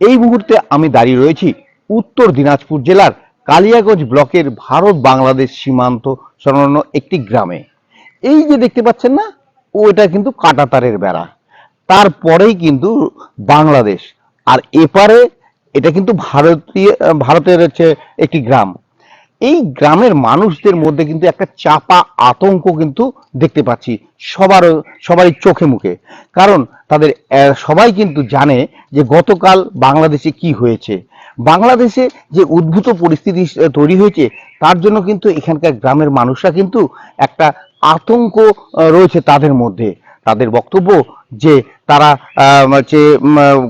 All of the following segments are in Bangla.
এই মুহূর্তে আমি দাঁড়িয়ে রয়েছি উত্তর দিনাজপুর জেলার কালিয়াগঞ্জ ব্লকের ভারত বাংলাদেশ সীমান্ত সংলগ্ন একটি গ্রামে। এই যে দেখতে পাচ্ছেন না ও এটা কিন্তু কাটাতারের বেড়া। তারপরেই কিন্তু বাংলাদেশ। আর এপারে এটা কিন্তু ভারতীয়, ভারতের হচ্ছে একটি গ্রাম। এই গ্রামের মানুষদের মধ্যে কিন্তু একটা চাপা আতঙ্ক কিন্তু দেখতে পাচ্ছি সবার, সবারই চোখে মুখে। কারণ তাদের সবাই কিন্তু জানে যে গতকাল বাংলাদেশে কি হয়েছে। বাংলাদেশে যে উদ্ভূত পরিস্থিতি তৈরি হয়েছে, তার জন্য কিন্তু এখানকার গ্রামের মানুষরা কিন্তু একটা আতঙ্ক রয়েছে তাদের মধ্যে। তাদের বক্তব্য যে তারা আহ,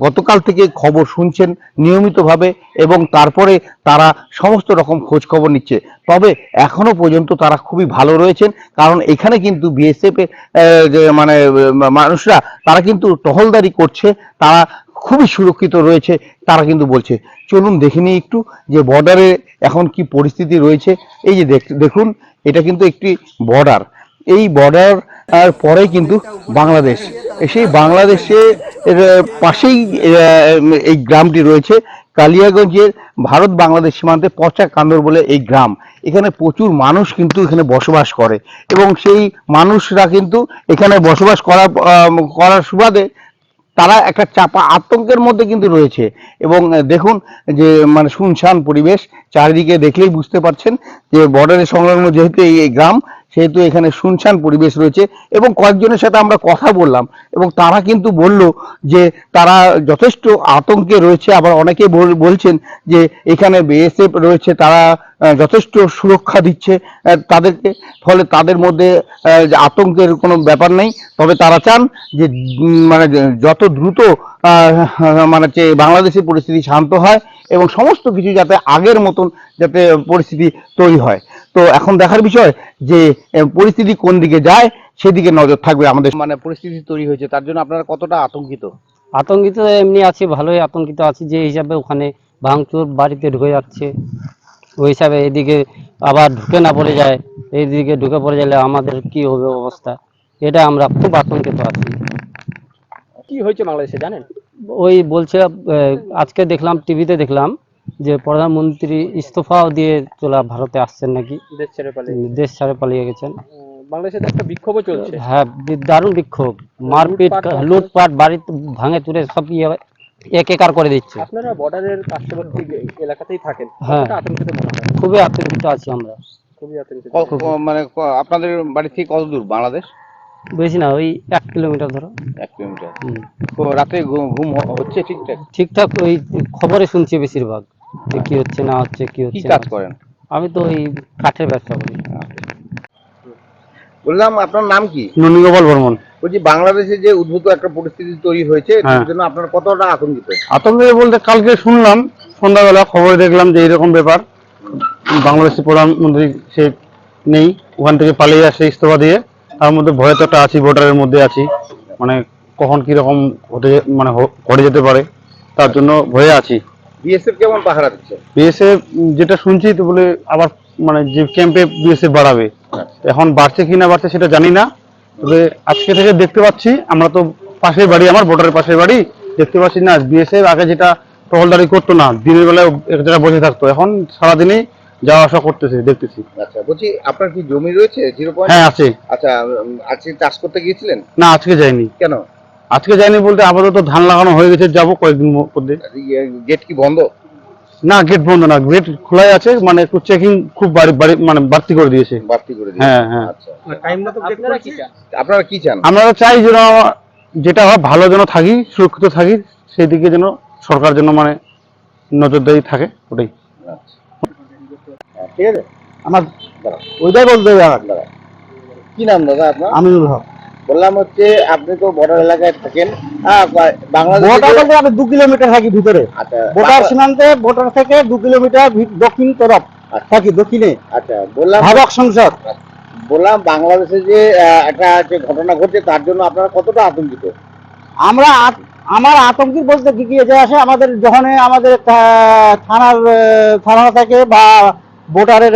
গতকাল থেকে খবর শুনছেন নিয়মিতভাবে এবং তারপরে তারা সমস্ত রকম খোঁজ খবর নিচ্ছে। তবে এখনও পর্যন্ত তারা খুবই ভালো রয়েছেন কারণ এখানে কিন্তু বিএসএফ যে মানে মানুষরা তারা কিন্তু টহলদারি করছে তারা খুবই সুরক্ষিত রয়েছে তারা কিন্তু বলছে। চলুন দেখে নিই একটু যে বর্ডারে এখন কি পরিস্থিতি রয়েছে। এই যে দেখ- দেখুন এটা কিন্তু একটি বর্ডার এই বর্ডার আর কিন্তু বাংলাদেশ। সেই বাংলাদেশে পাশেই এই গ্রামটি রয়েছে কালিয়াগঞ্জের ভারত বাংলাদেশ সীমান্তে পচা কান্দর বলে এই গ্রাম। এখানে প্রচুর মানুষ কিন্তু এখানে বসবাস করে এবং সেই মানুষরা কিন্তু এখানে বসবাস করা করার সুবাদে তারা একটা চাপা আতঙ্কের মধ্যে কিন্তু রয়েছে এবং দেখুন যে মানে শুনশান পরিবেশ, চারিদিকে দেখলেই বুঝতে পারছেন যে বর্ডারের সংলগ্ন যেহেতু এই গ্রাম সেহেতু এখানে শুনশান পরিবেশ রয়েছে এবং কয়েকজনের সাথে আমরা কথা বললাম এবং তারা কিন্তু বলল যে তারা যথেষ্ট আতঙ্কে রয়েছে। আবার অনেকে বল- বলছেন যে এখানে বিএসএফ রয়েছে, তারা যথেষ্ট সুরক্ষা দিচ্ছে তাদেরকে, ফলে তাদের মধ্যে আতঙ্কের কোনো ব্যাপার নেই। তবে তারা চান যে মানে যত দ্রুত মানে যে বাংলাদেশের পরিস্থিতি শান্ত হয় এবং সমস্ত কিছু যাতে আগের মতন যাতে পরিস্থিতি তৈরি হয়। তো এখন দেখার বিষয় যে পরিস্থিতি কোন দিকে যায় সেদিকে নজর থাকবে আমাদের। মানে পরিস্থিতি তৈরি হয়েছে তার জন্য আপনারা কতটা আতঙ্কিত? আতঙ্কিত এমনি আছি ভালোই আতঙ্কিত আছি যে হিসাবে ওখানে ভাঙচুর বাড়িতে ঢুকে যাচ্ছে। ওই হিসাবে এদিকে আবার ঢুকে না পড়ে যায় এইদিকে ঢুকে পড়ে গেলে আমাদের কি হবে অবস্থা? এটা আমরা খুব আতঙ্কিত আছি। কি হয়েছে বাংলাদেশে জানেন? ওই বলছে আজকে দেখলাম টিভিতে দেখলাম যে প্রধানমন্ত্রী ইস্তফাও দিয়ে চলে ভারতে আসছেন নাকি? দেশ ছেড়ে পালিয়ে দেশ ছাড়ে পালিয়ে গেছেন। বাংলাদেশে একটা বিক্ষোভও চলছে। হ্যাঁ দারুণ বিক্ষোভ। মারপিট লুটপাট, বাড়ি ভাঙে তুলে সব ইয়ে এক একার করে দিচ্ছে। আপনারা বর্ডারের পার্শ্ববর্তী এলাকাতেই থাকেন। হ্যাঁ। আতঙ্কিত খুবই আতঙ্কিত আছি আমরা। খুবই আতঙ্কিত। মানে আপনাদের বাড়ি থেকে কত দূর বাংলাদেশ? বেশি না ওই এক কিলোমিটার ধরো। এক কিলোমিটার। তো রাতে ঘুম হচ্ছে ঠিকঠাক? ঠিকঠাক ওই খবরে শুনছি বেশিরভাগ। যে কি হচ্ছে না হচ্ছে কি কি হচ্ছে কাজ না। করেন? আমি তো ওই কাঠের ব্যবসা করি। বললাম আপনার নাম কি? নন্দীগোপাল বর্মন। বলছি বাংলাদেশে যে উদ্ভূত একটা পরিস্থিতি তৈরি হয়েছে হ্যাঁ। তার জন্য আপনারা কতটা আতঙ্কিত? আতঙ্কে বলতে কালকে শুনলাম সন্ধ্যাবেলা খবরে দেখলাম যে এরকম ব্যাপার। বাংলাদেশের প্রধানমন্ত্রী সে নেই ওখান থেকে পালিয়ে আসে ইস্তফা দিয়ে। তার মধ্যে ভয়ে তো একটা আছি ভোটারের মধ্যে আছি। মানে কখন কীরকম হতে মানে হ- ঘটে যেতে পারে তার জন্য ভয়ে আছি। বিএসএফ কেমন পাহারা দিচ্ছে? বিএসএফ যেটা শুনছি তো বলে আবার মানে যে ক্যাম্পে বিএসএফ বাড়াবে। এখন বাড়ছে কি না বাড়ছে সেটা জানি না। তবে আজকে থেকে দেখতে পাচ্ছি আমরা তো পাশের বাড়ি আমার ভোটারের পাশের বাড়ি দেখতে পাচ্ছি না বিএসএফ আগে যেটা টহলদারি করতো না দিনের বেলায় এক জায়গায় বসে থাকতো। এখন সারাদিনই যাওয়া আসা করতেছে দেখতেছি। আচ্ছা বলছি আপনার কি জমি রয়েছে? জিরো পয়েন্ট হ্যাঁ আছে। আচ্ছা আজকে চাষ করতে গিয়েছিলেন? না আজকে যাইনি। কেন? আজকে যাইনি বলতে আপাতত ধান লাগানো হয়ে গেছে যাব কয়েকদিন মধ্যে গেট কি বন্ধ? না গেট বন্ধ না গেট খোলাই আছে মানে একটু চেকিং খুব বাড়ি বাড়ি মানে বাড়তি করে দিয়েছে। বাড়তি করে দিয়েছে। হ্যাঁ হ্যাঁ। আচ্ছা। আপনারা কি চান? আপনারা আমরা চাই যেন যেটা হয় ভালো যেন থাকি সুরক্ষিত থাকি সেই দিকে যেন সরকার যেন মানে নজরদারি থাকে ওটাই। হ্যাঁ, ঠিক আছে। আমার। ওইটাই বলতে হবে। আমার কি নাম দাদা আপনার? আমিনুল হক। বললাম হচ্ছে আপনি তো বর্ডার এলাকায় থাকেন। হ্যাঁ বাংলাদেশে দু কিলোমিটার থাকি ভিতরে। আচ্ছা ভোটার সীমান্তে ভোটার থেকে দু কিলোমিটার দক্ষিণ তরফ থাকি দক্ষিণে। আচ্ছা বললাম ভাবক সংসদ। বললাম বাংলাদেশে যে একটা যে ঘটনা ঘটছে তার জন্য আপনারা কতটা আতঙ্কিত? আমরা আমার আতঙ্কিত বলতে কি কি যে আসে আমাদের যখন আমাদের থানার থানা থেকে বা ভোটারের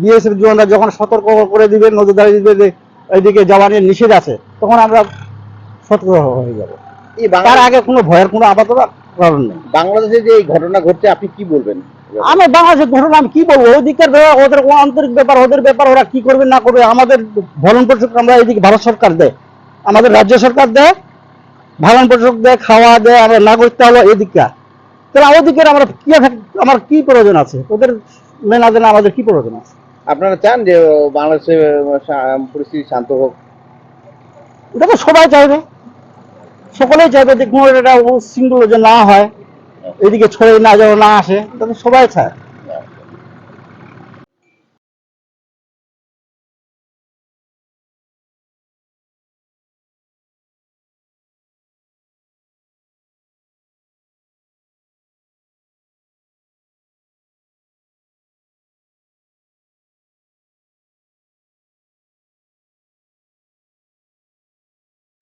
বিএসএফ জওয়ানরা যখন সতর্ক করে দিবে নজরদারি দিবে এইদিকে যাওয়া নিয়ে নিষেধ আছে তখন আমরা সতর্ক হয়ে যাব। তার আগে কোনো ভয়ের কোনো আপাতত কারণ নেই। বাংলাদেশে যে এই ঘটনা ঘটছে আপনি কি বলবেন? আমি বাংলাদেশের ঘটনা আমি কি বলব? ওদিকের ব্যাপার, ওদের আন্তরিক ব্যাপার ওদের ব্যাপার ওরা কি করবে না করবে আমাদের ভরণ পোষক আমরা এদিকে ভারত সরকার দেয় আমাদের রাজ্য সরকার দেয় ভরণ পোষক দেয় খাওয়া দেয় আমরা নাগরিকটা হলো এদিকটা তাহলে ওদিকের আমরা কি আমার কি প্রয়োজন আছে? ওদের মেনা দেনা আমাদের কি প্রয়োজন আছে? আপনারা চান যে বাংলাদেশে পরিস্থিতি শান্ত হোক? দেখো তো সবাই চাইবে। সকলেই চাইবে যে কোনো একটা যে না হয়, এদিকে ছড়ে না যেন না আসে এটা সবাই চায়।